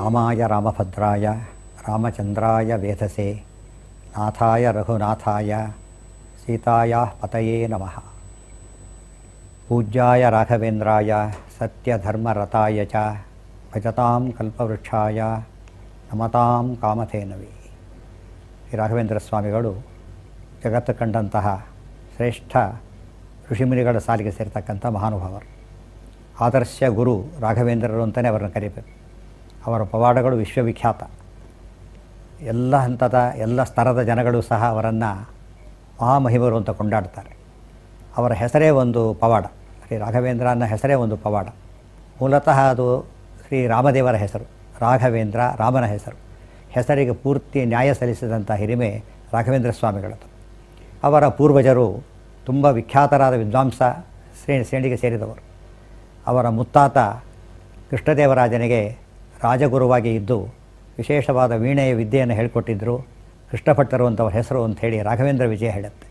ರಾಮಾಯ ರಾಮಭದ್ರಾಯ ರಾಮಚಂದ್ರಾಯ ವೇಧಸೆ ನಾಥಾಯ ರಘುನಾಥಾಯ ಸೀತಾಯ ಪತಯೇ ನಮಃ ಪೂಜ್ಯಾಯ ರಾಘವೇಂದ್ರಾಯ ಸತ್ಯಧರ್ಮರತಾಯ ಚ ಭಜತಾಂ ಕಲ್ಪವೃಕ್ಷಾಯ ನಮತಾಂ ಕಾಮಧೇನವಿ ಈ ರಾಘವೇಂದ್ರ ಸ್ವಾಮಿಗಳು ಜಗತ್ತು ಕಂಡಂತಹ ಶ್ರೇಷ್ಠ ಋಷಿಮುನಿಗಳ ಸಾಲಿಗೆ ಸೇರ್ತಕ್ಕಂಥ ಮಹಾನುಭಾವರು. ಆದರ್ಶ ಗುರು ರಾಘವೇಂದ್ರರು ಅಂತಲೇ ಅವರನ್ನು ಕರೀಬೇಕು. ಅವರ ಪವಾಡಗಳು ವಿಶ್ವವಿಖ್ಯಾತ. ಎಲ್ಲ ಹಂತದ, ಎಲ್ಲ ಸ್ತರದ ಜನಗಳು ಸಹ ಅವರನ್ನು ಮಹಾಮಹಿಮರು ಅಂತ ಕೊಂಡಾಡ್ತಾರೆ. ಅವರ ಹೆಸರೇ ಒಂದು ಪವಾಡ, ಶ್ರೀ ರಾಘವೇಂದ್ರ ಅನ್ನೋ ಹೆಸರೇ ಒಂದು ಪವಾಡ. ಮೂಲತಃ ಅದು ಶ್ರೀ ರಾಮದೇವರ ಹೆಸರು, ರಾಘವೇಂದ್ರ ರಾಮನ ಹೆಸರು. ಹೆಸರಿಗೆ ಪೂರ್ತಿ ನ್ಯಾಯ ಸಲ್ಲಿಸಿದಂಥ ಹಿರಿಮೆ ರಾಘವೇಂದ್ರ ಸ್ವಾಮಿಗಳದು ಅವರ ಪೂರ್ವಜರು ತುಂಬ ವಿಖ್ಯಾತರಾದ ವಿದ್ವಾಂಸ ಶ್ರೇಣಿ, ಶ್ರೇಣಿಗೆ ಸೇರಿದವರು. ಅವರ ಮುತ್ತಾತ ಕೃಷ್ಣದೇವರಾಜನಿಗೆ ರಾಜಗುರುವಾಗಿ ಇದ್ದು ವಿಶೇಷವಾದ ವೀಣೆಯ ವಿದ್ಯೆಯನ್ನು ಹೇಳಿಕೊಟ್ಟಿದ್ದರು ಕೃಷ್ಣಭಟ್ಟರು ಅಂತ ಅವರ ಹೆಸರು ಹೇಳಿ ರಾಘವೇಂದ್ರ ವಿಜಯ ಹೇಳುತ್ತೆ.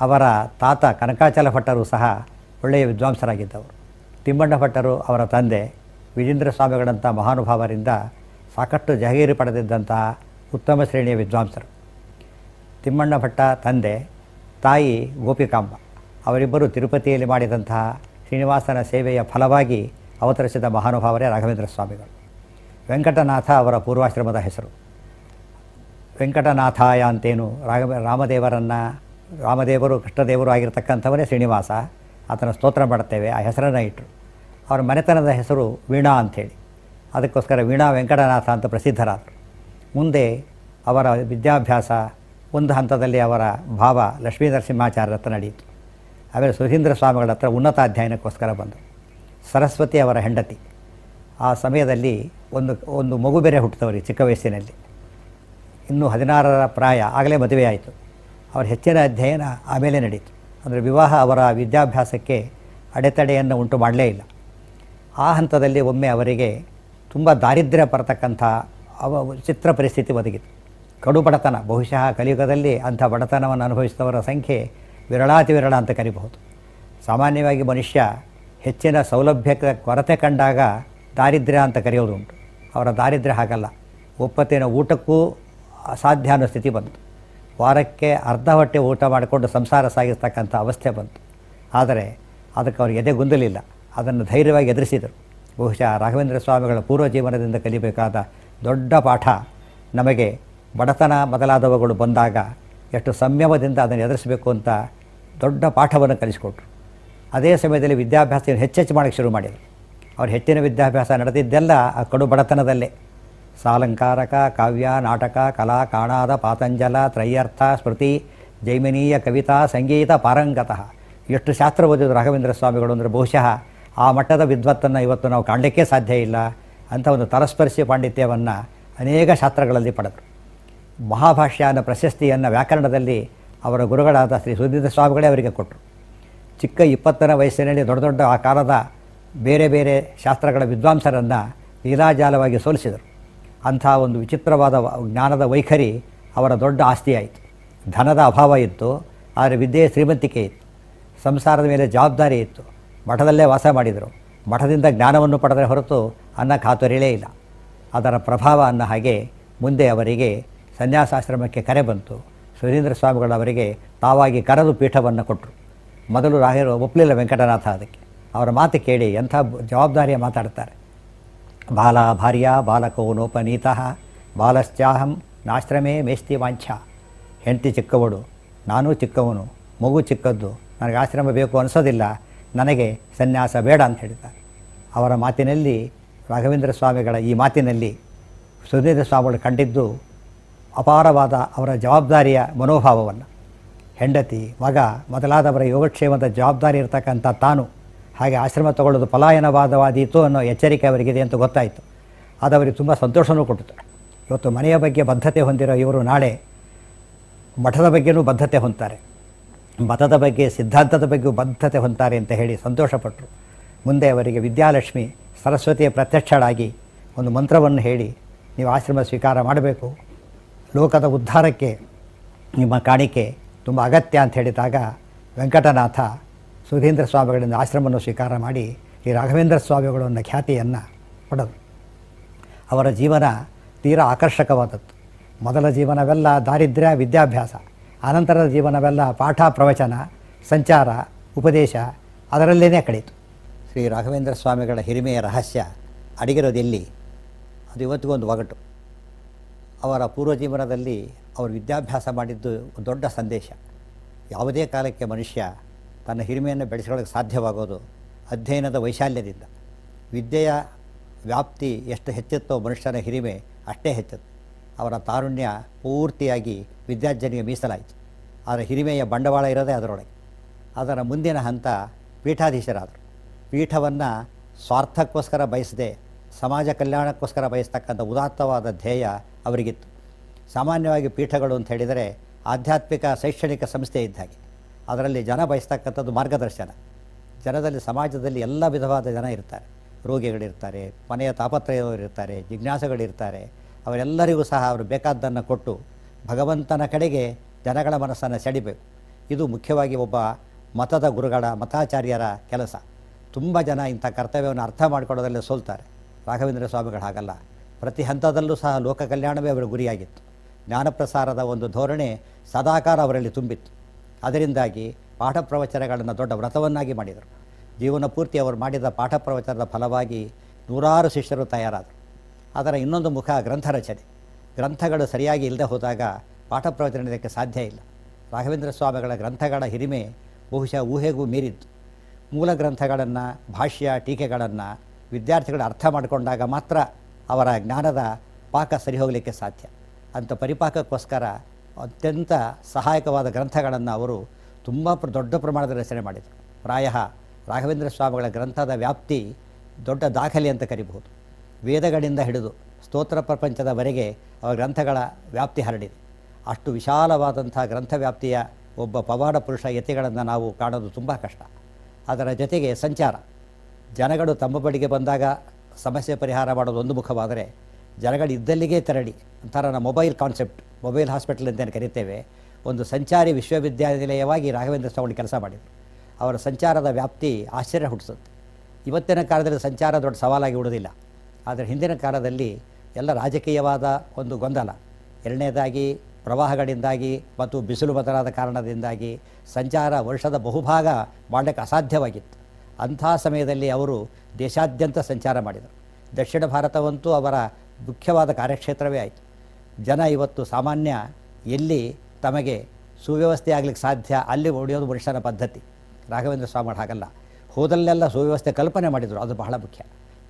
ಅವರ ತಾತ ಕನಕಾಚಲ ಭಟ್ಟರು ಸಹ ಒಳ್ಳೆಯ ವಿದ್ವಾಂಸರಾಗಿದ್ದವರು. ತಿಮ್ಮಣ್ಣ ಭಟ್ಟರು ಅವರ ತಂದೆ ವಿಜೇಂದ್ರ ಸ್ವಾಮಿಗಳಂಥ ಮಹಾನುಭಾವರಿಂದ ಸಾಕಷ್ಟು ಜಹಗೀರಿ ಪಡೆದಿದ್ದಂತಹ ಉತ್ತಮ ಶ್ರೇಣಿಯ ವಿದ್ವಾಂಸರು. ತಿಮ್ಮಣ್ಣ ಭಟ್ಟ ತಂದೆ ತಾಯಿ ಗೋಪಿಕಾಂಬ. ಅವರಿಬ್ಬರು ತಿರುಪತಿಯಲ್ಲಿ ಮಾಡಿದಂತಹ ಶ್ರೀನಿವಾಸನ ಸೇವೆಯ ಫಲವಾಗಿ ಅವತರಿಸಿದ ಮಹಾನುಭಾವರೇ ರಾಘವೇಂದ್ರ ಸ್ವಾಮಿಗಳು. ವೆಂಕಟನಾಥ ಅವರ ಪೂರ್ವಾಶ್ರಮದ ಹೆಸರು. ವೆಂಕಟನಾಥಾಯ ಅಂತೇನು ರಾಘ ರಾಮದೇವರನ್ನು, ರಾಮದೇವರು, ಕೃಷ್ಣದೇವರು ಆಗಿರತಕ್ಕಂಥವರೇ ಶ್ರೀನಿವಾಸ. ಆತನ ಸ್ತೋತ್ರ ಮಾಡುತ್ತೇವೆ ಆ ಹೆಸರನ್ನು ಇಟ್ಟರು ಅವರ ಮನೆತನದ ಹೆಸರು ವೀಣಾ ಅಂಥೇಳಿ. ಅದಕ್ಕೋಸ್ಕರ ವೀಣಾ ವೆಂಕಟನಾಥ ಅಂತ ಪ್ರಸಿದ್ಧರಾದರು. ಮುಂದೆ ಅವರ ವಿದ್ಯಾಭ್ಯಾಸ, ಒಂದು ಹಂತದಲ್ಲಿ ಅವರ ಭಾವ ಲಕ್ಷ್ಮೀ ನರಸಿಂಹಾಚಾರ್ಯರ ಹತ್ರ ನಡೆಯಿತು. ಆಮೇಲೆ ಸುಧೀಂದ್ರ ಸ್ವಾಮಿಗಳ ಹತ್ರ ಉನ್ನತ ಅಧ್ಯಯನಕ್ಕೋಸ್ಕರ ಬಂದರು ಸರಸ್ವತಿ ಅವರ ಹೆಂಡತಿ. ಆ ಸಮಯದಲ್ಲಿ ಒಂದು ಒಂದು ಮಗು ಬೇರೆ ಹುಟ್ಟಿದವರಿಗೆ ಚಿಕ್ಕ ವಯಸ್ಸಿನಲ್ಲಿ. ಇನ್ನೂ ಹದಿನಾರರ ಪ್ರಾಯ ಆಗಲೇ ಮದುವೆ ಆಯಿತು. ಅವರ ಹೆಚ್ಚಿನ ಅಧ್ಯಯನ ಆಮೇಲೆ ನಡೀತು. ಅಂದರೆ ವಿವಾಹ ಅವರ ವಿದ್ಯಾಭ್ಯಾಸಕ್ಕೆ ಅಡೆತಡೆಯನ್ನು ಉಂಟು ಮಾಡಲೇ ಇಲ್ಲ. ಆ ಹಂತದಲ್ಲಿ ಒಮ್ಮೆ ಅವರಿಗೆ ತುಂಬ ದಾರಿದ್ರ್ಯ ಬರತಕ್ಕಂಥ ಅವ, ಚಿತ್ರ ಪರಿಸ್ಥಿತಿ ಒದಗಿತು. ಕಡು ಬಡತನ, ಬಹುಶಃ ಕಲಿಯುಗದಲ್ಲಿ ಅಂಥ ಬಡತನವನ್ನು ಅನುಭವಿಸಿದವರ ಸಂಖ್ಯೆ ವಿರಳಾತಿ ವಿರಳ ಅಂತ ಕರಿಬಹುದು. ಸಾಮಾನ್ಯವಾಗಿ ಮನುಷ್ಯ ಹೆಚ್ಚಿನ ಸೌಲಭ್ಯಕ್ಕೆ ಕೊರತೆ ಕಂಡಾಗ ದಾರಿದ್ರ್ಯ ಅಂತ ಕರೆಯೋದುಂಟು. ಅವರ ದಾರಿದ್ರ್ಯ ಹಾಗಲ್ಲ. ಒಪ್ಪತ್ತಿನ ಊಟಕ್ಕೂ ಅಸಾಧ್ಯ ಅನ್ನೋ ಸ್ಥಿತಿ ಬಂತು. ವಾರಕ್ಕೆ ಅರ್ಧ ಹೊಟ್ಟೆ ಊಟ ಮಾಡಿಕೊಂಡು ಸಂಸಾರ ಸಾಗಿಸ್ತಕ್ಕಂಥ ಅವಸ್ಥೆ ಬಂತು. ಆದರೆ ಅದಕ್ಕೆ ಅವರು ಎದೆ ಗುಂದಲಿಲ್ಲ. ಅದನ್ನು ಧೈರ್ಯವಾಗಿ ಎದುರಿಸಿದರು. ಬಹುಶಃ ರಾಘವೇಂದ್ರ ಸ್ವಾಮಿಗಳ ಪೂರ್ವ ಜೀವನದಿಂದ ಕಲಿಬೇಕಾದ ದೊಡ್ಡ ಪಾಠ ನಮಗೆ ಬಡತನ ಮೊದಲಾದವುಗಳು ಬಂದಾಗ ಎಷ್ಟು ಸಂಯಮದಿಂದ ಅದನ್ನು ಎದುರಿಸಬೇಕು ಅಂತ ದೊಡ್ಡ ಪಾಠವನ್ನು ಕಲಿಸಿಕೊಟ್ರು. ಅದೇ ಸಮಯದಲ್ಲಿ ವಿದ್ಯಾಭ್ಯಾಸ ಹೆಚ್ಚೆಚ್ಚು ಮಾಡೋಕ್ಕೆ ಶುರು ಮಾಡಿದರು. ಅವ್ರ ಹೆಚ್ಚಿನ ವಿದ್ಯಾಭ್ಯಾಸ ನಡೆದಿದ್ದೆಲ್ಲ ಆ ಕಡು ಬಡತನದಲ್ಲೇ. ಸಾಲಂಕಾರಕ, ಕಾವ್ಯ, ನಾಟಕ, ಕಲಾ, ಕಾಣಾದ, ಪಾತಂಜಲ ತ್ರಯ್ಯರ್ಥ ಸ್ಮೃತಿ, ಜೈಮಿನೀಯ ಕವಿತಾ, ಸಂಗೀತ, ಪಾರಂಗತಃ. ಎಷ್ಟು ಶಾಸ್ತ್ರ ಓದಿದ್ರು ರಾಘವೇಂದ್ರ ಸ್ವಾಮಿಗಳು ಅಂದರೆ ಬಹುಶಃ ಆ ಮಟ್ಟದ ವಿದ್ವತ್ತನ್ನು ಇವತ್ತು ನಾವು ಕಾಣಲಿಕ್ಕೆ ಸಾಧ್ಯ ಇಲ್ಲ ಅಂತ ಒಂದು ತರಸ್ಪರ್ಶಿ ಪಾಂಡಿತ್ಯವನ್ನು ಅನೇಕ ಶಾಸ್ತ್ರಗಳಲ್ಲಿ ಪಡೆದರು. ಮಹಾಭಾಷ್ಯ ಅನ್ನೋ ಪ್ರಶಸ್ತಿಯನ್ನು ವ್ಯಾಕರಣದಲ್ಲಿ ಅವರ ಗುರುಗಳಾದ ಶ್ರೀ ಸುಧೀಂದ್ರ ಸ್ವಾಮಿಗಳೇ ಅವರಿಗೆ ಕೊಟ್ಟರು ಚಿಕ್ಕ ಇಪ್ಪತ್ತನೇ ವಯಸ್ಸಿನಲ್ಲಿ ದೊಡ್ಡ ದೊಡ್ಡ ಆ ಕಾಲದ ಬೇರೆ ಬೇರೆ ಶಾಸ್ತ್ರಗಳ ವಿದ್ವಾಂಸರನ್ನು ಲೀಲಾಜಾಲವಾಗಿ ಸೋಲಿಸಿದರು. ಅಂಥ ಒಂದು ವಿಚಿತ್ರವಾದ ಜ್ಞಾನದ ವೈಖರಿ ಅವರ ದೊಡ್ಡ ಆಸ್ತಿಯಾಯಿತು. ಧನದ ಅಭಾವ ಇತ್ತು, ಆದರೆ ವಿದ್ಯೆಯ ಶ್ರೀಮಂತಿಕೆ ಇತ್ತು. ಸಂಸಾರದ ಮೇಲೆ ಜವಾಬ್ದಾರಿ ಇತ್ತು. ಮಠದಲ್ಲೇ ವಾಸ ಮಾಡಿದರು. ಮಠದಿಂದ ಜ್ಞಾನವನ್ನು ಪಡೆದರೆ ಹೊರತು ಅನ್ನ ಖಾತರಿಲೇ ಇಲ್ಲ. ಅದರ ಪ್ರಭಾವ ಅನ್ನ ಹಾಗೆ ಮುಂದೆ ಅವರಿಗೆ ಸನ್ಯಾಸಾಶ್ರಮಕ್ಕೆ ಕರೆ ಬಂತು. ಸುರೇಂದ್ರ ಸ್ವಾಮಿಗಳವರಿಗೆ ತಾವಾಗಿ ಕರೆದು ಪೀಠವನ್ನು ಕೊಟ್ಟರು. ಮೊದಲು ರಾಹಿರು ಒಪ್ಪಲಿಲ್ಲ ವೆಂಕಟನಾಥ ಅದಕ್ಕೆ. ಅವರ ಮಾತು ಕೇಳಿ ಎಂಥ ಜವಾಬ್ದಾರಿಯ ಮಾತಾಡ್ತಾರೆ. ಬಾಲ ಭಾರ್ಯ ಬಾಲಕೋ ನೋಪನೀತಃ, ಬಾಲಶ್ಚಾಹಂ ನಾಶ್ರಮೇ ಮೇಸ್ತಿ ವಾಂಛ ಹೆಂಡತಿ ಚಿಕ್ಕವಳು, ನಾನೂ ಚಿಕ್ಕವನು, ಮಗು ಚಿಕ್ಕದ್ದು, ನನಗೆ ಆಶ್ರಮ ಬೇಕು ಅನಿಸೋದಿಲ್ಲ, ನನಗೆ ಸನ್ಯಾಸ ಬೇಡ ಅಂತ ಹೇಳಿದ್ದಾರೆ. ಅವರ ಮಾತಿನಲ್ಲಿ ರಾಘವೇಂದ್ರ ಸ್ವಾಮಿಗಳ ಈ ಮಾತಿನಲ್ಲಿ ಸುಧೀಂದ್ರ ಸ್ವಾಮಿಗಳು ಕಂಡಿದ್ದು ಅಪಾರವಾದ ಅವರ ಜವಾಬ್ದಾರಿಯ ಮನೋಭಾವವನ್ನು ಹೆಂಡತಿ, ಮಗ ಮೊದಲಾದವರ ಯೋಗಕ್ಷೇಮದ ಜವಾಬ್ದಾರಿ ಇರತಕ್ಕಂಥ ತಾನು ಹಾಗೆ ಆಶ್ರಮ ತಗೊಳ್ಳೋದು ಪಲಾಯನವಾದವಾದೀತು ಅನ್ನೋ ಎಚ್ಚರಿಕೆ ಅವರಿಗಿದೆ ಅಂತ ಗೊತ್ತಾಯಿತು. ಅದು ಅವರಿಗೆ ತುಂಬ ಸಂತೋಷವೂ ಕೊಟ್ಟಿತು. ಇವತ್ತು ಮನೆಯ ಬಗ್ಗೆ ಬದ್ಧತೆ ಹೊಂದಿರೋ ಇವರು ನಾಳೆ ಮಠದ ಬಗ್ಗೆನೂ ಬದ್ಧತೆ ಹೊಂತಾರೆ ಮತದ ಬಗ್ಗೆ, ಸಿದ್ಧಾಂತದ ಬಗ್ಗೆಯೂ ಬದ್ಧತೆ ಹೊಂತಾರೆ ಅಂತ ಹೇಳಿ ಸಂತೋಷಪಟ್ಟರು ಮುಂದೆ ಅವರಿಗೆ ವಿದ್ಯಾಲಕ್ಷ್ಮಿ ಸರಸ್ವತಿಯ ಪ್ರತ್ಯಕ್ಷಳಾಗಿ ಒಂದು ಮಂತ್ರವನ್ನು ಹೇಳಿ, ನೀವು ಆಶ್ರಮ ಸ್ವೀಕಾರ ಮಾಡಬೇಕು. ಲೋಕದ ಉದ್ಧಾರಕ್ಕೆ ನಿಮ್ಮ ಕಾಣಿಕೆ ತುಂಬ ಅಗತ್ಯ ಅಂತ ಹೇಳಿದಾಗ ವೆಂಕಟನಾಥ ಸುಧೀಂದ್ರ ಸ್ವಾಮಿಗಳಿಂದ ಆಶ್ರಮವನ್ನು ಸ್ವೀಕಾರ ಮಾಡಿ ಈ ರಾಘವೇಂದ್ರ ಸ್ವಾಮಿಗಳು ಅನ್ನೋ ಖ್ಯಾತಿಯನ್ನು ಪಡೆದರು ಅವರ ಜೀವನ ತೀರಾ ಆಕರ್ಷಕವಾದದ್ದು. ಮೊದಲ ಜೀವನವೆಲ್ಲ ದಾರಿದ್ರ್ಯ, ವಿದ್ಯಾಭ್ಯಾಸ, ಆನಂತರದ ಜೀವನವೆಲ್ಲ ಪಾಠ, ಪ್ರವಚನ, ಸಂಚಾರ, ಉಪದೇಶ ಅದರಲ್ಲೇ ಕಳೀತು ಶ್ರೀ ರಾಘವೇಂದ್ರ ಸ್ವಾಮಿಗಳ ಹಿರಿಮೆಯ ರಹಸ್ಯ ಅಡಗಿರೋದೆಲ್ಲಿ ಅದು ಇವತ್ತಿಗೂ ಒಂದು ಒಗಟು. ಅವರ ಪೂರ್ವ ಜೀವನದಲ್ಲಿ ಅವರು ವಿದ್ಯಾಭ್ಯಾಸ ಮಾಡಿದ್ದು ದೊಡ್ಡ ಸಂದೇಶ. ಯಾವುದೇ ಕಾಲಕ್ಕೆ ಮನುಷ್ಯ ತನ್ನ ಹಿರಿಮೆಯನ್ನು ಬೆಳೆಸ್ಕೊಳ್ಳೋಕ್ಕೆ ಸಾಧ್ಯವಾಗೋದು ಅಧ್ಯಯನದ ವೈಶಾಲ್ಯದಿಂದ. ವಿದ್ಯೆಯ ವ್ಯಾಪ್ತಿ ಎಷ್ಟು ಹೆಚ್ಚುತ್ತೋ ಮನುಷ್ಯನ ಹಿರಿಮೆ ಅಷ್ಟೇ ಹೆಚ್ಚುತ್ತೆ. ಅವರ ತಾರುಣ್ಯ ಪೂರ್ತಿಯಾಗಿ ವಿದ್ಯಾರ್ಜನೆಗೆ ಮೀಸಲಾಯಿತು. ಆದರೆ ಹಿರಿಮೆಯ ಬಂಡವಾಳ ಇರೋದೇ ಅದರೊಳಗೆ. ಅದರ ಮುಂದಿನ ಹಂತ ಪೀಠಾಧೀಶರಾದರು. ಪೀಠವನ್ನು ಸ್ವಾರ್ಥಕ್ಕೋಸ್ಕರ ಬಯಸದೆ, ಸಮಾಜ ಕಲ್ಯಾಣಕ್ಕೋಸ್ಕರ ಬಯಸ್ತಕ್ಕಂಥ ಉದಾತ್ತವಾದ ಧ್ಯೇಯ ಅವರಿಗಿತ್ತು. ಸಾಮಾನ್ಯವಾಗಿ ಪೀಠಗಳು ಅಂತ ಹೇಳಿದರೆ ಆಧ್ಯಾತ್ಮಿಕ, ಶೈಕ್ಷಣಿಕ ಸಂಸ್ಥೆ ಇದ್ದ ಹಾಗೆ. ಅದರಲ್ಲಿ ಜನ ಬಯಸ್ತಕ್ಕಂಥದ್ದು ಮಾರ್ಗದರ್ಶನ. ಜನದಲ್ಲಿ ಸಮಾಜದಲ್ಲಿ ಎಲ್ಲ ವಿಧವಾದ ಜನ ಇರ್ತಾರೆ. ರೋಗಿಗಳಿರ್ತಾರೆ, ಮನೆಯ ತಾಪತ್ರಯದವರಿರ್ತಾರೆ ಜಿಜ್ಞಾಸೆಗಳಿರ್ತಾರೆ. ಅವರೆಲ್ಲರಿಗೂ ಸಹ ಅವರು ಬೇಕಾದ್ದನ್ನು ಕೊಟ್ಟು ಭಗವಂತನ ಕಡೆಗೆ ಜನಗಳ ಮನಸ್ಸನ್ನು ಸೆಳಿಬೇಕು ಇದು ಮುಖ್ಯವಾಗಿ ಒಬ್ಬ ಮತದ ಗುರುಗಳ, ಮತಾಚಾರ್ಯರ ಕೆಲಸ. ತುಂಬ ಜನ ಇಂಥ ಕರ್ತವ್ಯವನ್ನು ಅರ್ಥ ಮಾಡಿಕೊಳ್ಳೋದಲ್ಲೇ ಸೋಲ್ತಾರೆ. ರಾಘವೇಂದ್ರ ಸ್ವಾಮಿಗಳು ಹಾಗಲ್ಲ. ಪ್ರತಿ ಹಂತದಲ್ಲೂ ಸಹ ಲೋಕ ಕಲ್ಯಾಣವೇ ಅವರ ಗುರಿಯಾಗಿತ್ತು. ಜ್ಞಾನಪ್ರಸಾರದ ಒಂದು ಧೋರಣೆ ಸದಾಕಾರ ಅವರಲ್ಲಿ ತುಂಬಿತ್ತು. ಅದರಿಂದಾಗಿ ಪಾಠ ಪ್ರವಚನಗಳನ್ನು ದೊಡ್ಡ ವ್ರತವನ್ನಾಗಿ ಮಾಡಿದರು. ಜೀವನ ಪೂರ್ತಿ ಅವರು ಮಾಡಿದ ಪಾಠ ಪ್ರವಚನದ ಫಲವಾಗಿ ನೂರಾರು ಶಿಷ್ಯರು ತಯಾರಾದರು. ಅದರ ಇನ್ನೊಂದು ಮುಖ ಗ್ರಂಥ ರಚನೆ ಗ್ರಂಥಗಳು ಸರಿಯಾಗಿ ಇಲ್ಲದೆ ಹೋದಾಗ ಪಾಠ ಪ್ರವಚನ ಇದಕ್ಕೆ ಸಾಧ್ಯ ಇಲ್ಲ. ರಾಘವೇಂದ್ರ ಸ್ವಾಮಿಗಳ ಗ್ರಂಥಗಳ ಹಿರಿಮೆ ಬಹುಶಃ ಊಹೆಗೂ ಮೀರಿದ್ದು ಮೂಲ ಗ್ರಂಥಗಳನ್ನು, ಭಾಷ್ಯ, ಟೀಕೆಗಳನ್ನು ವಿದ್ಯಾರ್ಥಿಗಳು ಅರ್ಥ ಮಾಡಿಕೊಂಡಾಗ ಮಾತ್ರ ಅವರ ಜ್ಞಾನದ ಪಾಕ ಸರಿ ಹೋಗಲಿಕ್ಕೆ ಸಾಧ್ಯ. ಅಂಥ ಪರಿಪಾಕಕ್ಕೋಸ್ಕರ ಅತ್ಯಂತ ಸಹಾಯಕವಾದ ಗ್ರಂಥಗಳನ್ನು ಅವರು ತುಂಬ ದೊಡ್ಡ ಪ್ರಮಾಣದ ರಚನೆ ಮಾಡಿದರು. ಪ್ರಾಯ ರಾಘವೇಂದ್ರ ಸ್ವಾಮಿಗಳ ಗ್ರಂಥದ ವ್ಯಾಪ್ತಿ ದೊಡ್ಡ ದಾಖಲೆ ಅಂತ ಕರಿಬಹುದು. ವೇದಗಳಿಂದ ಹಿಡಿದು ಸ್ತೋತ್ರ ಪ್ರಪಂಚದವರೆಗೆ ಅವರ ಗ್ರಂಥಗಳ ವ್ಯಾಪ್ತಿ ಹರಡಿದೆ. ಅಷ್ಟು ವಿಶಾಲವಾದಂಥ ಗ್ರಂಥ ವ್ಯಾಪ್ತಿಯ ಒಬ್ಬ ಪವಾಡ ಪುರುಷ ಯತಿಗಳನ್ನು ನಾವು ಕಾಣೋದು ತುಂಬ ಕಷ್ಟ. ಅದರ ಜೊತೆಗೆ ಸಂಚಾರ. ಜನಗಳು ತಮ್ಮ ಬಳಿಗೆ ಬಂದಾಗ ಸಮಸ್ಯೆ ಪರಿಹಾರ ಮಾಡೋದು ಒಂದು ಮುಖವಾದರೆ ಜನಗಳು ಇದ್ದಲ್ಲಿಗೆ ತೆರಳಿ. ಒಂಥರ ಮೊಬೈಲ್ ಕಾನ್ಸೆಪ್ಟ್, ಮೊಬೈಲ್ ಹಾಸ್ಪಿಟಲ್ ಅಂತೇನು ಕರಿತೇವೆ, ಒಂದು ಸಂಚಾರಿ ವಿಶ್ವವಿದ್ಯಾನಿಲಯವಾಗಿ ರಾಘವೇಂದ್ರ ಸ್ವಾಮಿ ಕೆಲಸ ಮಾಡಿದರು. ಅವರ ಸಂಚಾರದ ವ್ಯಾಪ್ತಿ ಆಶ್ಚರ್ಯ ಹುಟ್ಟಿಸುತ್ತೆ. ಇವತ್ತಿನ ಕಾಲದಲ್ಲಿ ಸಂಚಾರ ದೊಡ್ಡ ಸವಾಲಾಗಿ ಉಳಿದಿಲ್ಲ. ಆದರೆ ಹಿಂದಿನ ಕಾಲದಲ್ಲಿ ಎಲ್ಲ ರಾಜಕೀಯವಾದ ಒಂದು ಗೊಂದಲ. ಎರಡನೇದಾಗಿ ಪ್ರವಾಹಗಳಿಂದಾಗಿ ಮತ್ತು ಬಿಸಿಲು ಬದಲಾದ ಕಾರಣದಿಂದಾಗಿ ಸಂಚಾರ ವರ್ಷದ ಬಹುಭಾಗ ಮಾಡಲಿಕ್ಕೆ ಅಸಾಧ್ಯವಾಗಿತ್ತು. ಅಂಥ ಸಮಯದಲ್ಲಿ ಅವರು ದೇಶಾದ್ಯಂತ ಸಂಚಾರ ಮಾಡಿದರು. ದಕ್ಷಿಣ ಭಾರತವಂತೂ ಅವರ ಮುಖ್ಯವಾದ ಕಾರ್ಯಕ್ಷೇತ್ರವೇ ಆಯಿತು. ಜನ ಇವತ್ತು ಸಾಮಾನ್ಯ ಎಲ್ಲಿ ತಮಗೆ ಸುವ್ಯವಸ್ಥೆ ಆಗಲಿಕ್ಕೆ ಸಾಧ್ಯ ಅಲ್ಲಿ ಒಡೆಯೋದು ಮನುಷ್ಯನ ಪದ್ಧತಿ. ರಾಘವೇಂದ್ರ ಸ್ವಾಮಿ ಹಾಗಲ್ಲ. ಹೋದಲ್ಲೆಲ್ಲ ಸುವ್ಯವಸ್ಥೆ ಕಲ್ಪನೆ ಮಾಡಿದರು. ಅದು ಬಹಳ ಮುಖ್ಯ.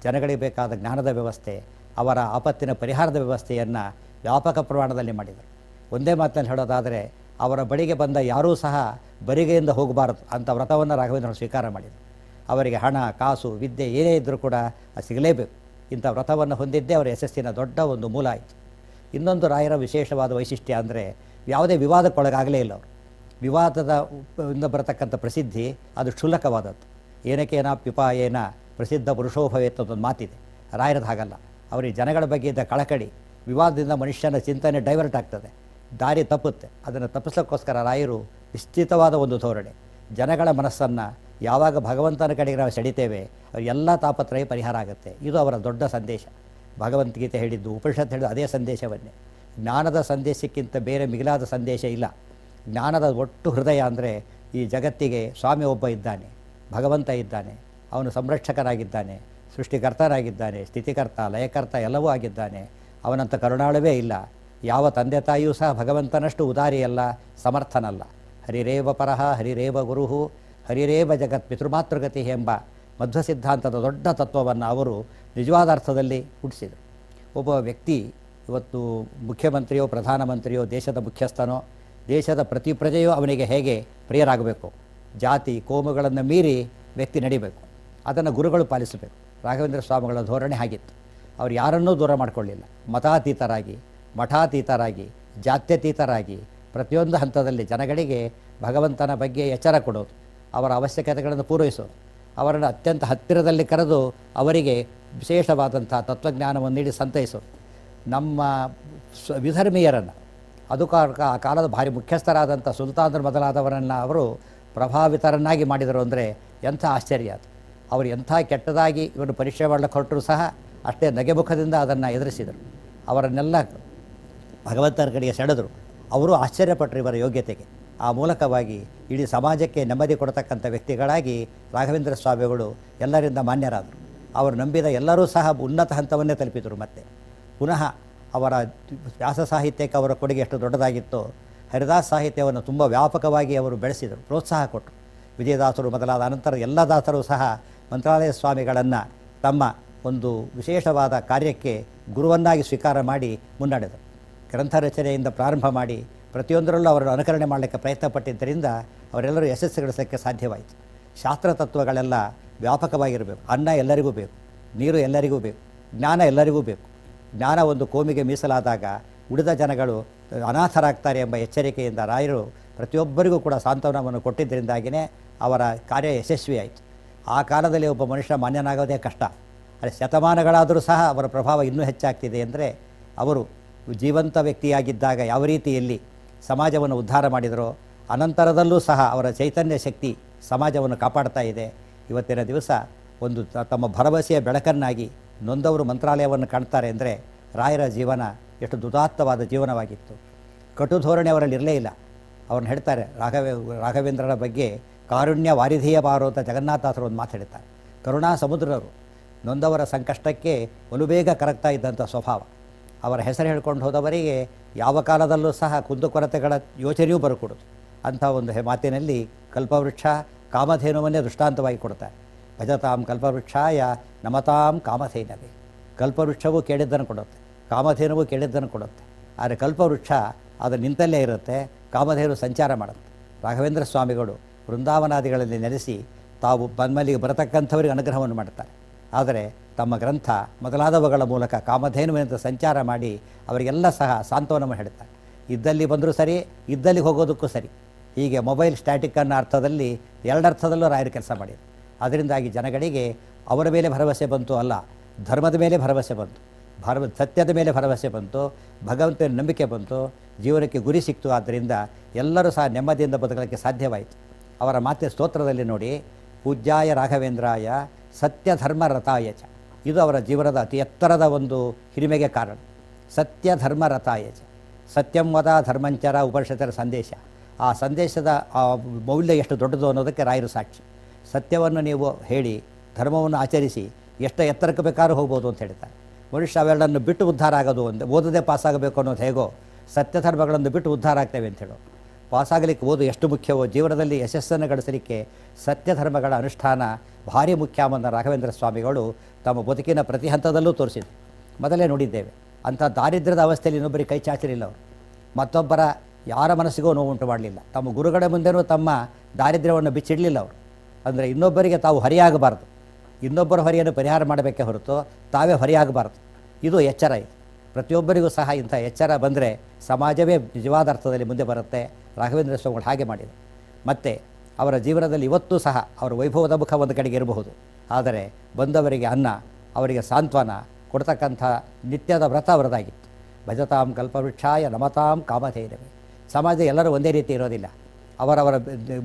ಜನಗಳಿಗೆ ಬೇಕಾದ ಜ್ಞಾನದ ವ್ಯವಸ್ಥೆ, ಅವರ ಆಪತ್ತಿನ ಪರಿಹಾರದ ವ್ಯವಸ್ಥೆಯನ್ನು ವ್ಯಾಪಕ ಪ್ರಮಾಣದಲ್ಲಿ ಮಾಡಿದರು. ಒಂದೇ ಮಾತಿನಲ್ಲಿ ಹೇಳೋದಾದರೆ, ಅವರ ಬಳಿಗೆ ಬಂದ ಯಾರೂ ಸಹ ಬರಿಗೆಯಿಂದ ಹೋಗಬಾರದು ಅಂತ ವ್ರತವನ್ನು ರಾಘವೇಂದ್ರ ಸ್ವೀಕಾರ ಮಾಡಿದರು. ಅವರಿಗೆ ಹಣ, ಕಾಸು, ವಿದ್ಯೆ ಏನೇ ಇದ್ದರೂ ಕೂಡ ಸಿಗಲೇಬೇಕು. ಇಂಥ ವ್ರತವನ್ನು ಹೊಂದಿದ್ದೇ ಅವರ ಯಶಸ್ಸಿನ ದೊಡ್ಡ ಒಂದು ಮೂಲ ಆಯಿತು. ಇನ್ನೊಂದು ರಾಯರ ವಿಶೇಷವಾದ ವೈಶಿಷ್ಟ್ಯ ಅಂದರೆ ಯಾವುದೇ ವಿವಾದಕ್ಕೊಳಗಾಗಲೇ ಇಲ್ಲ ಅವರು. ವಿವಾದದ ಇಂದ ಬರತಕ್ಕಂಥ ಪ್ರಸಿದ್ಧಿ ಅದು ಕ್ಷುಲ್ಲಕವಾದದ್ದು. ಏನಕ್ಕೇನ ಪಿಪಾಯೇನ ಪ್ರಸಿದ್ಧ ಪುರುಷೋಭವೇತ್ ಅಂತ ಒಂದು ಮಾತಿದೆ. ರಾಯರದ ಹಾಗಲ್ಲ. ಅವರಿಗೆ ಜನಗಳ ಬಗ್ಗೆ ಇದ್ದ ಕಳಕಳಿ, ವಿವಾದದಿಂದ ಮನುಷ್ಯನ ಚಿಂತನೆ ಡೈವರ್ಟ್ ಆಗ್ತದೆ. ದಾರಿ ತಪ್ಪುತ್ತೆ. ಅದನ್ನು ತಪ್ಪಿಸೋಕ್ಕೋಸ್ಕರ ರಾಯರು ನಿಶ್ಚಿತವಾದ ಒಂದು ಧೋರಣೆ. ಜನಗಳ ಮನಸ್ಸನ್ನು ಯಾವಾಗ ಭಗವಂತನ ಕಡೆಗೆ ನಾವು ಸೆಳಿತೇವೆ, ಎಲ್ಲ ತಾಪತ್ರಯ ಪರಿಹಾರ ಆಗುತ್ತೆ. ಇದು ಅವರ ದೊಡ್ಡ ಸಂದೇಶ. ಭಗವಂತಗೀತೆ ಹೇಳಿದ್ದು, ಉಪನಿಷತ್ ಹೇಳಿದ್ದು ಅದೇ ಸಂದೇಶವನ್ನೇ. ಜ್ಞಾನದ ಸಂದೇಶಕ್ಕಿಂತ ಬೇರೆ ಮಿಗಿಲಾದ ಸಂದೇಶ ಇಲ್ಲ. ಜ್ಞಾನದ ಒಟ್ಟು ಹೃದಯ ಅಂದರೆ ಈ ಜಗತ್ತಿಗೆ ಸ್ವಾಮಿ ಒಬ್ಬ ಇದ್ದಾನೆ, ಭಗವಂತ ಇದ್ದಾನೆ, ಅವನು ಸಂರಕ್ಷಕನಾಗಿದ್ದಾನೆ, ಸೃಷ್ಟಿಕರ್ತನಾಗಿದ್ದಾನೆ, ಸ್ಥಿತಿಕರ್ತ, ಲಯಕರ್ತ ಎಲ್ಲವೂ ಆಗಿದ್ದಾನೆ. ಅವನಂಥ ಕರುಣಾಳುವೇ ಇಲ್ಲ. ಯಾವ ತಂದೆ ತಾಯಿಯೂ ಸಹ ಭಗವಂತನಷ್ಟು ಉದಾರಿಯಲ್ಲ, ಸಮರ್ಥನಲ್ಲ. ಹರಿರೇವ ಪರಹ, ಹರಿರೇವ ಗುರುಹು ಹರಿರೇವ ಜಗತ್ ಪಿತೃಮಾತೃಗತಿ ಎಂಬ ಮಧ್ವ ಸಿದ್ಧಾಂತದ ದೊಡ್ಡ ತತ್ವವನ್ನು ಅವರು ನಿಜವಾದ ಅರ್ಥದಲ್ಲಿ ಹುಟ್ಟಿಸಿದರು. ಒಬ್ಬ ವ್ಯಕ್ತಿ ಇವತ್ತು ಮುಖ್ಯಮಂತ್ರಿಯೋ, ಪ್ರಧಾನಮಂತ್ರಿಯೋ, ದೇಶದ ಮುಖ್ಯಸ್ಥನೋ, ದೇಶದ ಪ್ರತಿ ಪ್ರಜೆಯೋ ಅವನಿಗೆ ಹೇಗೆ ಪ್ರಿಯರಾಗಬೇಕು? ಜಾತಿ, ಕೋಮುಗಳನ್ನು ಮೀರಿ ವ್ಯಕ್ತಿ ನಡಿಬೇಕು. ಅದನ್ನು ಗುರುಗಳು ಪಾಲಿಸಬೇಕು. ರಾಘವೇಂದ್ರ ಸ್ವಾಮಿಗಳ ಧೋರಣೆ ಆಗಿತ್ತು ಅವ್ರು ಯಾರನ್ನೂ ದೂರ ಮಾಡಿಕೊಳ್ಳಿಲ್ಲ. ಮತಾತೀತರಾಗಿ, ಮಠಾತೀತರಾಗಿ, ಜಾತ್ಯತೀತರಾಗಿ ಪ್ರತಿಯೊಂದು ಹಂತದಲ್ಲಿ ಜನಗಳಿಗೆ ಭಗವಂತನ ಬಗ್ಗೆ ಎಚ್ಚರ ಕೊಡೋದು. ಅವರ ಅವಶ್ಯಕತೆಗಳನ್ನು ಪೂರೈಸೋದು ಅವರನ್ನು ಅತ್ಯಂತ ಹತ್ತಿರದಲ್ಲಿ ಕರೆದು ಅವರಿಗೆ ವಿಶೇಷವಾದಂಥ ತತ್ವಜ್ಞಾನವನ್ನು ನೀಡಿ ಸಂತೈಸೋದು ನಮ್ಮ ವಿಧರ್ಮೀಯರನ್ನು, ಅದು ಆ ಕಾಲದ ಭಾರಿ ಮುಖ್ಯಸ್ಥರಾದಂಥ ಸುಲ್ತಾನರು ಮೊದಲಾದವರನ್ನು ಅವರು ಪ್ರಭಾವಿತರನ್ನಾಗಿ ಮಾಡಿದರು ಅಂದರೆ ಎಂಥ ಆಶ್ಚರ್ಯ ಅದು. ಅವರು ಎಂಥ ಕೆಟ್ಟದಾಗಿ ಇವರು ಪರೀಕ್ಷೆ ಮಾಡಲಿಕ್ಕೆ ಹೊರಟರು ಸಹ ಅಷ್ಟೇ ನಗೆಮುಖದಿಂದ ಅದನ್ನು ಎದುರಿಸಿದರು. ಅವರನ್ನೆಲ್ಲ ಭಗವಂತನ ಕಡೆಗೆ ಸೆಳೆದರು. ಅವರು ಆಶ್ಚರ್ಯಪಟ್ಟರು ಇವರ ಯೋಗ್ಯತೆಗೆ. ಆ ಮೂಲಕವಾಗಿ ಇಡೀ ಸಮಾಜಕ್ಕೆ ನೆಮ್ಮದಿ ಕೊಡತಕ್ಕಂಥ ವ್ಯಕ್ತಿಗಳಾಗಿ ರಾಘವೇಂದ್ರ ಸ್ವಾಮಿಗಳು ಎಲ್ಲರಿಂದ ಮಾನ್ಯರಾದರು. ಅವರು ನಂಬಿದ ಎಲ್ಲರೂ ಸಹ ಉನ್ನತ ಹಂತವನ್ನೇ ತಲುಪಿದರು ಮತ್ತೆ. ಪುನಃ ಅವರ ವ್ಯಾಸ ಸಾಹಿತ್ಯಕ್ಕೆ ಅವರ ಕೊಡುಗೆ ಎಷ್ಟು ದೊಡ್ಡದಾಗಿತ್ತೋ, ಹರಿದಾಸ್ ಸಾಹಿತ್ಯವನ್ನು ತುಂಬ ವ್ಯಾಪಕವಾಗಿ ಅವರು ಬೆಳೆಸಿದರು, ಪ್ರೋತ್ಸಾಹ ಕೊಟ್ಟರು. ವಿಜಯದಾಸರು ಮೊದಲಾದ ಅನಂತರ ಎಲ್ಲ ದಾಸರು ಸಹ ಮಂತ್ರಾಲಯ ಸ್ವಾಮಿಗಳನ್ನು ತಮ್ಮ ಒಂದು ವಿಶೇಷವಾದ ಕಾರ್ಯಕ್ಕೆ ಗುರುವನ್ನಾಗಿ ಸ್ವೀಕಾರ ಮಾಡಿ ಮುನ್ನಡೆದರು. ಗ್ರಂಥ ರಚನೆಯಿಂದ ಪ್ರಾರಂಭ ಮಾಡಿ ಪ್ರತಿಯೊಂದರಲ್ಲೂ ಅವರನ್ನು ಅನುಕರಣೆ ಮಾಡಲಿಕ್ಕೆ ಪ್ರಯತ್ನ ಪಟ್ಟಿದ್ದರಿಂದ ಅವರೆಲ್ಲರೂ ಯಶಸ್ಸು ಗಳಿಸೋಕ್ಕೆ ಸಾಧ್ಯವಾಯಿತು. ಶಾಸ್ತ್ರ ತತ್ವಗಳೆಲ್ಲ ವ್ಯಾಪಕವಾಗಿರಬೇಕು. ಅನ್ನ ಎಲ್ಲರಿಗೂ ಬೇಕು. ನೀರು ಎಲ್ಲರಿಗೂ ಬೇಕು. ಜ್ಞಾನ ಎಲ್ಲರಿಗೂ ಬೇಕು. ಜ್ಞಾನ ಒಂದು ಕೋಮಿಗೆ ಮೀಸಲಾದಾಗ ಉಳಿದ ಜನಗಳು ಅನಾಥರಾಗ್ತಾರೆ ಎಂಬ ಎಚ್ಚರಿಕೆಯಿಂದ ರಾಯರು ಪ್ರತಿಯೊಬ್ಬರಿಗೂ ಕೂಡ ಸಾಂತ್ವನವನ್ನು ಕೊಟ್ಟಿದ್ದರಿಂದಾಗಿಯೇ ಅವರ ಕಾರ್ಯ ಯಶಸ್ವಿಯಾಯಿತು. ಆ ಕಾಲದಲ್ಲಿ ಒಬ್ಬ ಮನುಷ್ಯ ಮಾನ್ಯನಾಗೋದೇ ಕಷ್ಟ. ಆದರೆ ಶತಮಾನಗಳಾದರೂ ಸಹ ಅವರ ಪ್ರಭಾವ ಇನ್ನೂ ಹೆಚ್ಚಾಗ್ತಿದೆ. ಅಂದರೆ ಅವರು ಜೀವಂತ ವ್ಯಕ್ತಿಯಾಗಿದ್ದಾಗ ಯಾವ ರೀತಿಯಲ್ಲಿ ಸಮಾಜವನ್ನು ಉದ್ಧಾರ ಮಾಡಿದರು, ಅನಂತರದಲ್ಲೂ ಸಹ ಅವರ ಚೈತನ್ಯ ಶಕ್ತಿ ಸಮಾಜವನ್ನು ಕಾಪಾಡ್ತಾ ಇದೆ. ಇವತ್ತಿನ ದಿವಸ ಒಂದು ತಮ್ಮ ಭರವಸೆಯ ಬೆಳಕನ್ನಾಗಿ ನೊಂದವರು ಮಂತ್ರಾಲಯವನ್ನು ಕಾಣ್ತಾರೆ ಅಂದರೆ ರಾಯರ ಜೀವನ ಎಷ್ಟು ದುದಾತ್ತವಾದ ಜೀವನವಾಗಿತ್ತು. ಕಟು ಧೋರಣೆ ಅವರಲ್ಲಿ ಇರಲೇ ಇಲ್ಲ. ಅವ್ರನ್ನ ಹೇಳ್ತಾರೆ, ರಾಘವೇ, ರಾಘವೇಂದ್ರರ ಬಗ್ಗೆ ಕಾರುಣ್ಯ ವಾರಿಧಿಯ ಬಾರೋ ಅಂತ ಜಗನ್ನಾಥಾಸರು ಒಂದು ಮಾತು ಹೇಳ್ತಾರೆ. ಕರುಣಾ ಸಮುದ್ರರು ನೊಂದವರ ಸಂಕಷ್ಟಕ್ಕೆ ಒಲುಬೇಗ ಕರಗ್ತಾ ಇದ್ದಂಥ ಸ್ವಭಾವ. ಅವರ ಹೆಸರು ಹೇಳ್ಕೊಂಡು ಹೋದವರಿಗೆ ಯಾವ ಕಾಲದಲ್ಲೂ ಸಹ ಕುಂದುಕೊರತೆಗಳ ಯೋಚನೆಯೂ ಬರಕೂಡದು. ಅಂಥ ಒಂದು ಮಾತಿನಲ್ಲಿ ಕಲ್ಪವೃಕ್ಷ ಕಾಮಧೇನುವನ್ನೇ ದೃಷ್ಟಾಂತವಾಗಿ ಕೊಡ್ತಾರೆ ಭಜತಾಂ ಕಲ್ಪವೃಕ್ಷಾಯ ನಮತಾಂ ಕಾಮಧೇನವೇ. ಕಲ್ಪವೃಕ್ಷವೂ ಕೇಳಿದ್ದನ್ನು ಕೊಡುತ್ತೆ, ಕಾಮಧೇನುವು ಕೇಳಿದ್ದನ್ನು ಕೊಡುತ್ತೆ. ಆದರೆ ಕಲ್ಪವೃಕ್ಷ ಅದು ನಿಂತಲ್ಲೇ ಇರುತ್ತೆ, ಕಾಮಧೇನು ಸಂಚಾರ ಮಾಡುತ್ತೆ. ರಾಘವೇಂದ್ರ ಸ್ವಾಮಿಗಳು ವೃಂದಾವನಾದಿಗಳಲ್ಲಿ ನೆಲೆಸಿ ತಾವು ಬನ್ಮಲ್ಲಿಗೆ ಬರತಕ್ಕಂಥವರಿಗೆ ಅನುಗ್ರಹವನ್ನು ಮಾಡ್ತಾರೆ. ಆದರೆ ತಮ್ಮ ಗ್ರಂಥ ಮೊದಲಾದವುಗಳ ಮೂಲಕ ಕಾಮಧೇನುವಿನಂತ ಸಂಚಾರ ಮಾಡಿ ಅವರಿಗೆಲ್ಲ ಸಹ ಸಾಂತ್ವನವನ್ನು ಹೇಳ್ತಾರೆ ಇದ್ದಲ್ಲಿ ಬಂದರೂ ಸರಿ, ಇದ್ದಲ್ಲಿ ಹೋಗೋದಕ್ಕೂ ಸರಿ. ಹೀಗೆ ಮೊಬೈಲ್ ಸ್ಟ್ಯಾಟಿಕ್ ಅನ್ನೋ ಅರ್ಥದಲ್ಲಿ ಎರಡರ್ಥದಲ್ಲೂ ರಾಯರು ಕೆಲಸ ಮಾಡಿದರು. ಅದರಿಂದಾಗಿ ಜನಗಳಿಗೆ ಅವರ ಮೇಲೆ ಭರವಸೆ ಬಂತು ಅಲ್ಲ, ಧರ್ಮದ ಮೇಲೆ ಭರವಸೆ ಬಂತು. ಭರವ ಸತ್ಯದ ಮೇಲೆ ಭರವಸೆ ಬಂತು, ಭಗವಂತನ ನಂಬಿಕೆ ಬಂತು, ಜೀವನಕ್ಕೆ ಗುರಿ ಸಿಕ್ತು. ಆದ್ದರಿಂದ ಎಲ್ಲರೂ ಸಹ ನೆಮ್ಮದಿಯಿಂದ ಬದುಕಲಿಕ್ಕೆ ಸಾಧ್ಯವಾಯಿತು. ಅವರ ಮಾತೆ ಸ್ತೋತ್ರದಲ್ಲಿ ನೋಡಿ, ಪೂಜ್ಯಾಯ ರಾಘವೇಂದ್ರಾಯ ಸತ್ಯ ಧರ್ಮ ರಥಾಯ ಚ. ಇದು ಅವರ ಜೀವನದ ಅತಿ ಎತ್ತರದ ಒಂದು ಹಿರಿಮೆಗೆ ಕಾರಣ. ಸತ್ಯ ಧರ್ಮ ರಥಾಯ ಚ. ಸತ್ಯಂ ವದ ಧರ್ಮಂಚರ ಉಪನಿಷತ್ತರ ಸಂದೇಶ. ಆ ಸಂದೇಶದ ಆ ಮೌಲ್ಯ ಎಷ್ಟು ದೊಡ್ಡದು ಅನ್ನೋದಕ್ಕೆ ರಾಯರು ಸಾಕ್ಷಿ. ಸತ್ಯವನ್ನು ನೀವು ಹೇಳಿ, ಧರ್ಮವನ್ನು ಆಚರಿಸಿ ಎಷ್ಟು ಎತ್ತರಕ್ಕೆ ಬೇಕಾದ್ರೂ ಹೋಗ್ಬೋದು ಅಂತ ಹೇಳ್ತಾರೆ. ಮನುಷ್ಯ ಅವೆರಡನ್ನು ಬಿಟ್ಟು ಉದ್ಧಾರ ಆಗೋದು ಒಂದು. ಓದದೆ ಪಾಸಾಗಬೇಕು ಅನ್ನೋದು ಹೇಗೋ ಸತ್ಯ ಧರ್ಮಗಳನ್ನು ಬಿಟ್ಟು ಉದ್ಧಾರ ಆಗ್ತೇವೆ ಅಂತ ಹೇಳೋ. ಪಾಸಾಗಲಿಕ್ಕೆ ಓದು ಎಷ್ಟು ಮುಖ್ಯವೋ, ಜೀವನದಲ್ಲಿ ಯಶಸ್ಸನ್ನು ಗಳಿಸಲಿಕ್ಕೆ ಸತ್ಯ ಧರ್ಮಗಳ ಅನುಷ್ಠಾನ ಭಾರಿ ಮುಖ್ಯ ರಾಘವೇಂದ್ರ ಸ್ವಾಮಿಗಳು ತಮ್ಮ ಬದುಕಿನ ಪ್ರತಿ ಹಂತದಲ್ಲೂ ತೋರಿಸಿದ್ರು. ಮೊದಲೇ ನೋಡಿದ್ದೇವೆ. ಅಂಥ ದಾರಿದ್ರ್ಯದ ಅವಸ್ಥೆಯಲ್ಲಿ ಇನ್ನೊಬ್ಬರಿಗೆ ಕೈ ಚಾಚಿರಲಿಲ್ಲ ಅವರು. ಮತ್ತೊಬ್ಬರ ಯಾರ ಮನಸ್ಸಿಗೂ ನೋವು ಉಂಟು ಮಾಡಲಿಲ್ಲ. ತಮ್ಮ ಗುರುಗಳ ಮುಂದೆನೂ ತಮ್ಮ ದಾರಿದ್ರ್ಯವನ್ನು ಬಿಚ್ಚಿಡಲಿಲ್ಲ ಅವರು. ಅಂದರೆ ಇನ್ನೊಬ್ಬರಿಗೆ ತಾವು ಹರಿಯಾಗಬಾರ್ದು. ಇನ್ನೊಬ್ಬರ ಹೊರೆಯನ್ನು ಪರಿಹಾರ ಮಾಡಬೇಕೇ ಹೊರತು ತಾವೇ ಹೊರೆಯಾಗಬಾರ್ದು. ಇದು ಎಚ್ಚರ ಇದು. ಪ್ರತಿಯೊಬ್ಬರಿಗೂ ಸಹ ಇಂಥ ಎಚ್ಚರ ಬಂದರೆ ಸಮಾಜವೇ ನಿಜವಾದ ಅರ್ಥದಲ್ಲಿ ಮುಂದೆ ಬರುತ್ತೆ. ರಾಘವೇಂದ್ರ ಸ್ವಾಮಿಗಳು ಹಾಗೆ ಮಾಡಿದರು. ಮತ್ತು ಅವರ ಜೀವನದಲ್ಲಿ ಇವತ್ತೂ ಸಹ ಅವರ ವೈಭವದ ಮುಖ ಒಂದು ಕಡೆಗೆ ಇರಬಹುದು. ಆದರೆ ಬಂದವರಿಗೆ ಅನ್ನ, ಅವರಿಗೆ ಸಾಂತ್ವನ ಕೊಡ್ತಕ್ಕಂಥ ನಿತ್ಯದ ವ್ರತ ಅವರದಾಗಿತ್ತು. ಭಜತಾಂ ಕಲ್ಪವೃಕ್ಷಾಯ ನಮತಾಂ ಕಾಮಧೇನವೇ. ಸಮಾಜ ಎಲ್ಲರೂ ಒಂದೇ ರೀತಿ ಇರೋದಿಲ್ಲ. ಅವರವರ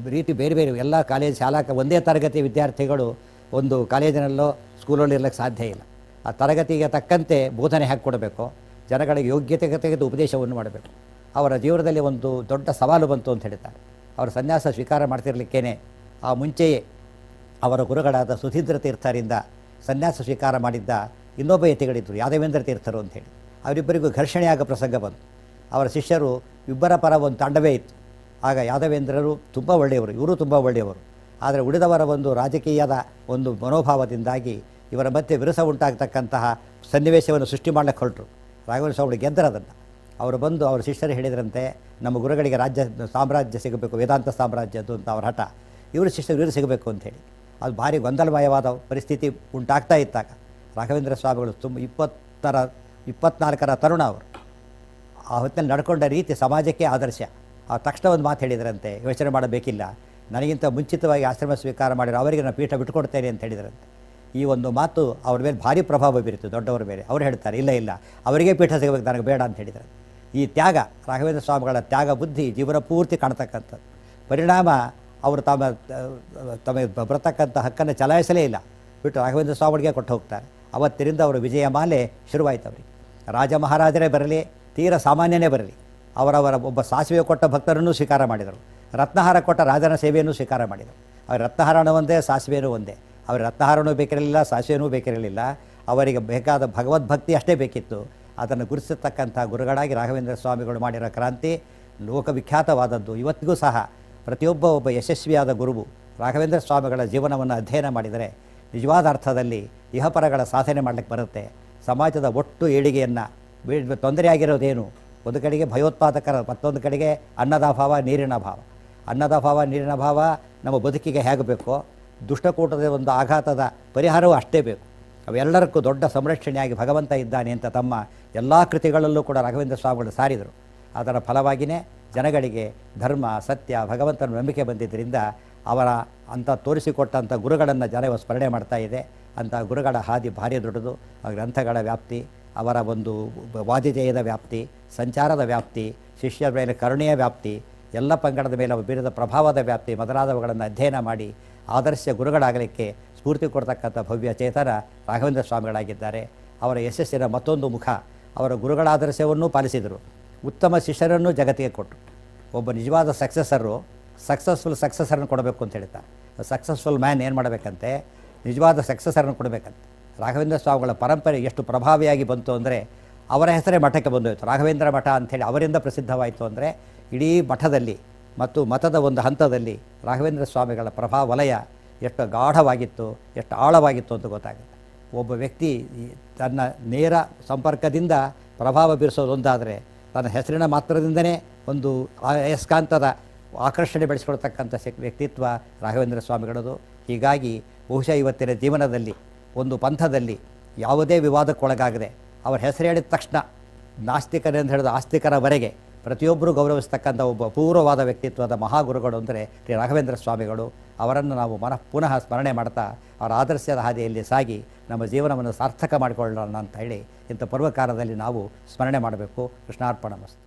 ರೀತಿ ಬೇರೆ ಬೇರೆ ಎಲ್ಲ ಕಾಲೇಜ್ ಶಾಲಾ ಒಂದೇ ತರಗತಿ ವಿದ್ಯಾರ್ಥಿಗಳು ಒಂದು ಕಾಲೇಜಿನಲ್ಲೋ ಸ್ಕೂಲಲ್ಲಿ ಇರಲಿಕ್ಕೆ ಸಾಧ್ಯ ಇಲ್ಲ. ಆ ತರಗತಿಗೆ ತಕ್ಕಂತೆ ಬೋಧನೆ ಹಾಕಿಕೊಡಬೇಕು ಜನಗಳಿಗೆ ಯೋಗ್ಯತೆಗೆ ತೆಗೆದು ಉಪದೇಶವನ್ನು ಮಾಡಬೇಕು. ಅವರ ಜೀವನದಲ್ಲಿ ಒಂದು ದೊಡ್ಡ ಸವಾಲು ಬಂತು ಅಂತ ಹೇಳ್ತಾರೆ ಅವರು ಸನ್ಯಾಸ ಸ್ವೀಕಾರ ಮಾಡ್ತಿರ್ಲಿಕ್ಕೇನೆ. ಆ ಮುಂಚೆಯೇ ಅವರ ಗುರುಗಳಾದ ಸುಧೀಂದ್ರ ತೀರ್ಥರಿಂದ ಸನ್ಯಾಸ ಸ್ವೀಕಾರ ಮಾಡಿದ್ದ ಇನ್ನೊಬ್ಬ ಯತಿಗಳಿದ್ದರು ಯಾದವೇಂದ್ರ ತೀರ್ಥರು ಅಂತೇಳಿ ಅವರಿಬ್ಬರಿಗೂ ಘರ್ಷಣೆಯಾಗ ಪ್ರಸಂಗ ಬಂತು. ಅವರ ಶಿಷ್ಯರು ಇಬ್ಬರ ಪರ ಒಂದು ತಂಡವೇ ಇತ್ತು. ಆಗ ಯಾದವೇಂದ್ರರು ತುಂಬ ಒಳ್ಳೆಯವರು, ಇವರು ತುಂಬ ಒಳ್ಳೆಯವರು. ಆದರೆ ಉಳಿದವರ ಒಂದು ರಾಜಕೀಯದ ಒಂದು ಮನೋಭಾವದಿಂದಾಗಿ ಇವರ ಮಧ್ಯೆ ವಿರಸ ಉಂಟಾಗತಕ್ಕಂತಹ ಸನ್ನಿವೇಶವನ್ನು ಸೃಷ್ಟಿ ಮಾಡಲಿಕ್ಕೆ ಹೊರಟರು. ರಾಘವೇಂದ್ರ ಸ್ವಾಮಿ ಗೆದ್ದರು ಅದನ್ನು. ಅವರು ಬಂದು ಅವರ ಶಿಷ್ಯರು ಹೇಳಿದ್ರಂತೆ, ನಮ್ಮ ಗುರುಗಳಿಗೆ ರಾಜ್ಯ, ಸಾಮ್ರಾಜ್ಯ ಸಿಗಬೇಕು, ವೇದಾಂತ ಸಾಮ್ರಾಜ್ಯದ್ದು ಅಂತ ಅವರ ಹಠ. ಇವರು ಶಿಷ್ಯರು ಇವರು ಸಿಗಬೇಕು ಅಂಥೇಳಿ ಅದು ಭಾರಿ ಗೊಂದಲಮಯವಾದ ಪರಿಸ್ಥಿತಿ ಉಂಟಾಗ್ತಾ ಇದ್ದಾಗ ರಾಘವೇಂದ್ರ ಸ್ವಾಮಿಗಳು ತುಂಬ ಇಪ್ಪತ್ತರ, ಇಪ್ಪತ್ನಾಲ್ಕರ ತರುಣ ಅವರು ಆ ಹೊತ್ತಿನಲ್ಲಿ ನಡ್ಕೊಂಡ ರೀತಿ ಸಮಾಜಕ್ಕೆ ಆದರ್ಶ. ಆ ತಕ್ಷಣ ಒಂದು ಮಾತು ಹೇಳಿದ್ರಂತೆ, ಯೋಚನೆ ಮಾಡಬೇಕಿಲ್ಲ. ನನಗಿಂತ ಮುಂಚಿತವಾಗಿ ಆಶ್ರಮ ಸ್ವೀಕಾರ ಮಾಡಿರೋ ಅವರಿಗೆ ನಾನು ಪೀಠ ಬಿಟ್ಕೊಡ್ತೇನೆ ಅಂತ ಹೇಳಿದ್ರಂತೆ. ಈ ಒಂದು ಮಾತು ಅವ್ರ ಮೇಲೆ ಭಾರಿ ಪ್ರಭಾವ ಬೀರಿತು, ದೊಡ್ಡವರ ಮೇಲೆ. ಅವ್ರು ಹೇಳ್ತಾರೆ, ಇಲ್ಲ ಇಲ್ಲ, ಅವರಿಗೆ ಪೀಠ ಸಿಗಬೇಕು, ನನಗೆ ಬೇಡ ಅಂತ ಹೇಳಿದ್ದಾರೆ ಈ ತ್ಯಾಗ, ರಾಘವೇಂದ್ರ ಸ್ವಾಮಿಗಳ ತ್ಯಾಗ ಬುದ್ಧಿ, ಜೀವನ ಪೂರ್ತಿ ಕಾಣ್ತಕ್ಕಂಥದ್ದು. ಪರಿಣಾಮ, ಅವರು ತಮ್ಮ ತಮಗೆ ಬರತಕ್ಕಂಥ ಹಕ್ಕನ್ನು ಚಲಾಯಿಸಲೇ ಇಲ್ಲ. ಬಿಟ್ಟು ರಾಘವೇಂದ್ರ ಸ್ವಾಮಿಗಳಿಗೆ ಕೊಟ್ಟು ಹೋಗ್ತಾರೆ. ಅವತ್ತಿನಿಂದ ಅವರು ವಿಜಯ ಮಾಲೆ ಶುರುವಾಯಿತು ಅವರಿಗೆ. ರಾಜ ಮಹಾರಾಜರೇ ಬರಲಿ, ತೀರ ಸಾಮಾನ್ಯನೇ ಬರಲಿ. ಅವರವರ ಒಬ್ಬ ಸಾಸಿವೆ ಕೊಟ್ಟ ಭಕ್ತರನ್ನು ಸ್ವೀಕಾರ ಮಾಡಿದರು. ರತ್ನಹಾರ ಕೊಟ್ಟ ರಾಜನ ಸೇವೆಯನ್ನು ಸ್ವೀಕಾರ ಮಾಡಿದರು. ಅವ್ರ ರತ್ನಹಾರನೂ ಒಂದೇ ಸಾಸಿವೆಯೂ ಒಂದೇ. ಅವ್ರ ರತ್ನಹಾರನೂ ಬೇಕಿರಲಿಲ್ಲ ಸಾಸಿವೆಯೂ ಬೇಕಿರಲಿಲ್ಲ. ಅವರಿಗೆ ಬೇಕಾದ ಭಗವದ್ಭಕ್ತಿ ಅಷ್ಟೇ ಬೇಕಿತ್ತು. ಅದನ್ನು ಗುರುತಿಸತಕ್ಕಂಥ ಗುರುಗಳಾಗಿ ರಾಘವೇಂದ್ರ ಸ್ವಾಮಿಗಳು ಮಾಡಿರೋ ಕ್ರಾಂತಿ ಲೋಕವಿಖ್ಯಾತವಾದದ್ದು. ಇವತ್ತಿಗೂ ಸಹ ಪ್ರತಿಯೊಬ್ಬ ಒಬ್ಬ ಯಶಸ್ವಿಯಾದ ಗುರುವು ರಾಘವೇಂದ್ರ ಸ್ವಾಮಿಗಳ ಜೀವನವನ್ನು ಅಧ್ಯಯನ ಮಾಡಿದರೆ ನಿಜವಾದ ಅರ್ಥದಲ್ಲಿ ಇಹಪರಗಳ ಸಾಧನೆ ಮಾಡಲಿಕ್ಕೆ ಬರುತ್ತೆ. ಸಮಾಜದ ಒಟ್ಟು ಏಳಿಗೆಯನ್ನು ತೊಂದರೆಯಾಗಿರೋದೇನು? ಒಂದು ಕಡೆಗೆ ಭಯೋತ್ಪಾದಕರ, ಮತ್ತೊಂದು ಕಡೆಗೆ ಅನ್ನದ ಅಭಾವ, ನೀರಿನ ಅಭಾವ. ಅನ್ನದ ಅಭಾವ, ನೀರಿನ ಅಭಾವ ನಮ್ಮ ಬದುಕಿಗೆ ಹೇಗಬೇಕು ಬೇಕೋ, ದುಷ್ಟಕೂಟದ ಒಂದು ಆಘಾತದ ಪರಿಹಾರವೂ ಅಷ್ಟೇ ಬೇಕು. ಅವೆಲ್ಲರಿಗೂ ದೊಡ್ಡ ಸಂರಕ್ಷಣೆಯಾಗಿ ಭಗವಂತ ಇದ್ದಾನೆ ಅಂತ ತಮ್ಮ ಎಲ್ಲ ಕೃತಿಗಳಲ್ಲೂ ಕೂಡ ರಾಘವೇಂದ್ರ ಸ್ವಾಮಿಗಳು ಸಾರಿದರು. ಅದರ ಫಲವಾಗಿಯೇ ಜನಗಳಿಗೆ ಧರ್ಮ, ಸತ್ಯ, ಭಗವಂತನ ನಂಬಿಕೆ ಬಂದಿದ್ದರಿಂದ ಅವರ ಅಂಥ ತೋರಿಸಿಕೊಟ್ಟಂಥ ಗುರುಗಳನ್ನು ಜನ ಸ್ಮರಣೆ ಮಾಡ್ತಾ ಇದೆ. ಅಂಥ ಗುರುಗಳ ಹಾದಿ ಭಾರಿ ದೊಡ್ಡದು ಗ್ರಂಥಗಳ ವ್ಯಾಪ್ತಿ, ಅವರ ಒಂದು ವಾದಿಜಯದ ವ್ಯಾಪ್ತಿ, ಸಂಚಾರದ ವ್ಯಾಪ್ತಿ, ಶಿಷ್ಯರ ಮೇಲೆ ಕರುಣೆಯ ವ್ಯಾಪ್ತಿ, ಎಲ್ಲ ಪಂಗಡದ ಮೇಲೆ ಬೀರಿದ ಪ್ರಭಾವದ ವ್ಯಾಪ್ತಿ ಮೊದಲಾದವುಗಳನ್ನು ಅಧ್ಯಯನ ಮಾಡಿ ಆದರ್ಶ ಗುರುಗಳಾಗಲಿಕ್ಕೆ ಸ್ಫೂರ್ತಿ ಕೊಡ್ತಕ್ಕಂಥ ಭವ್ಯ ಚೇತನ ರಾಘವೇಂದ್ರ ಸ್ವಾಮಿಗಳಾಗಿದ್ದಾರೆ. ಅವರ ಯಶಸ್ಸಿನ ಮತ್ತೊಂದು ಮುಖ ಅವರ ಗುರುಗಳ ಆದರ್ಶವನ್ನು ಪಾಲಿಸಿದರು. ಉತ್ತಮ ಶಿಷ್ಯರನ್ನು ಜಗತ್ತಿಗೆ ಕೊಟ್ಟರು. ಒಬ್ಬ ನಿಜವಾದ ಸಕ್ಸಸ್ಸರು ಸಕ್ಸಸ್ಫುಲ್ ಸಕ್ಸಸ್ಸರನ್ನು ಕೊಡಬೇಕು ಅಂತ ಹೇಳ್ತಾರೆ. ಸಕ್ಸಸ್ಫುಲ್ ಮ್ಯಾನ್ ಏನು ಮಾಡಬೇಕಂತೆ? ನಿಜವಾದ ಸಕ್ಸಸ್ಸರನ್ನು ಕೊಡಬೇಕಂತೆ. ರಾಘವೇಂದ್ರ ಸ್ವಾಮಿಗಳ ಪರಂಪರೆ ಎಷ್ಟು ಪ್ರಭಾವಿಯಾಗಿ ಬಂತು ಅಂದರೆ ಅವರ ಹೆಸರೇ ಮಠಕ್ಕೆ ಬಂದೋಯ್ತು. ರಾಘವೇಂದ್ರ ಮಠ ಅಂಥೇಳಿ ಅವರಿಂದ ಪ್ರಸಿದ್ಧವಾಯಿತು ಅಂದರೆ ಇಡೀ ಮಠದಲ್ಲಿ ಮತ್ತು ಮತದ ಒಂದು ಹಂತದಲ್ಲಿ ರಾಘವೇಂದ್ರ ಸ್ವಾಮಿಗಳ ಪ್ರಭಾವ ವಲಯ ಎಷ್ಟು ಗಾಢವಾಗಿತ್ತು, ಎಷ್ಟು ಆಳವಾಗಿತ್ತು ಅಂತ ಗೊತ್ತಾಗುತ್ತೆ. ಒಬ್ಬ ವ್ಯಕ್ತಿ ತನ್ನ ನೇರ ಸಂಪರ್ಕದಿಂದ ಪ್ರಭಾವ ಬೀರಿಸೋದೊಂದಾದರೆ ತನ್ನ ಹೆಸರಿನ ಮಾತ್ರದಿಂದನೇ ಒಂದು ಅಯಸ್ಕಾಂತದ ಆಕರ್ಷಣೆ ಬೆಳೆಸ್ಕೊಳ್ತಕ್ಕಂಥ ವ್ಯಕ್ತಿತ್ವ ರಾಘವೇಂದ್ರ ಸ್ವಾಮಿಗಳದು. ಹೀಗಾಗಿ ಬಹುಶಃ ಇವತ್ತಿನ ಜೀವನದಲ್ಲಿ ಒಂದು ಪಂಥದಲ್ಲಿ ಯಾವುದೇ ವಿವಾದಕ್ಕೊಳಗಾಗದೆ, ಅವರ ಹೆಸರು ಹೇಳಿದ ತಕ್ಷಣ ನಾಸ್ತಿಕರಿಂದ ಹೇಳಿದ ಆಸ್ತಿಕರವರೆಗೆ ಪ್ರತಿಯೊಬ್ಬರೂ ಗೌರವಿಸ್ತಕ್ಕಂಥ ಒಬ್ಬ ಪೂರ್ವವಾದ ವ್ಯಕ್ತಿತ್ವದ ಮಹಾಗುರುಗಳು ಅಂದರೆ ಶ್ರೀ ರಾಘವೇಂದ್ರ ಸ್ವಾಮಿಗಳು. ಅವರನ್ನು ನಾವು ಮನಃ ಪುನಃ ಸ್ಮರಣೆ ಮಾಡ್ತಾ ಅವರ ಆದರ್ಶದ ಹಾದಿಯಲ್ಲಿ ಸಾಗಿ ನಮ್ಮ ಜೀವನವನ್ನು ಸಾರ್ಥಕ ಮಾಡಿಕೊಳ್ಳೋಣ ಅಂತ ಹೇಳಿ ಇಂಥ ಪರ್ವಕಾಲದಲ್ಲಿ ನಾವು ಸ್ಮರಣೆ ಮಾಡಬೇಕು. ಕೃಷ್ಣಾರ್ಪಣ ಮಸ್ತು.